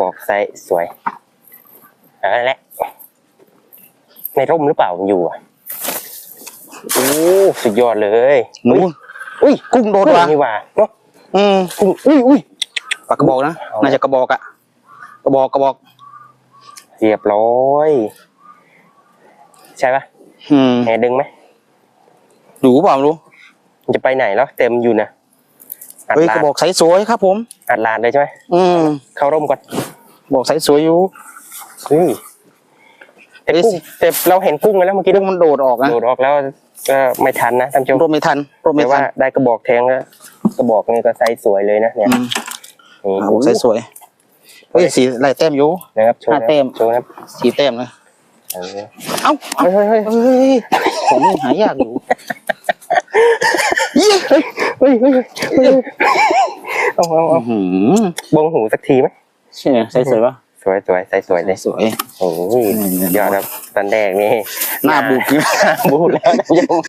บอกไซส์สวยเอันนั้นแหละในร่มหรือเปล่ามันอยู่อะโอ้สุดยอดเลยหนูอุ้ยกุ้งโดดว่ะนี่หว่าเนาะอืมกุ้งอุ้ยอุ้ยปากกระบอกนะเอาน่าจะกระบอกอะกระบอกกระบอกเรียบร้อย ใช่ปะอืมแหดึงไหมหนูเปล่าไม่รู้มันจะไปไหนแล้วเต็มอยู่นะอัด เฮ้ยลากระนบอกใสสวยครับผมอัดลานเลยใช่ไหมอืมเข้าร่มก่อนบอกใสสวยอยู่เฮ้ยแต่กุ้งแต่เราเห็นกุ้งกันแล้วเมื่อกี้กุ้งมันโดดออกนะโดดออกแล้วก็ไม่ทันนะท่านผู้ชมรวมไม่ทันรวมไม่แต่ทัว่านได้กระบอกแทงแล้วกระบอกนี่ก็ไซส์สวยเลยนะเนี่ยอืมนี่อ่าบอกใสสวยเฮ้ยสีลายแต้มอยู่นะครับโชว์ห้านะแต้มโชว์นะครับสีแต้มนะเออเอ้าเฮ้ยเฮ้ยเฮ้ยเฮ้ยของนี่หายากอยู่เฮ้ย เฮ้ยเฮ้ยเฮ้ยเฮ้ยเอาเอาเอาอื้อหือบงหูสักทีไหมใช่ใสสวยปะสวยสวยไซส์สวยเลยสวยโอ้ยอืมยอดครับตอนแรกนี่หน้าบุกอยู่บูดแล้วท่านผู้ชม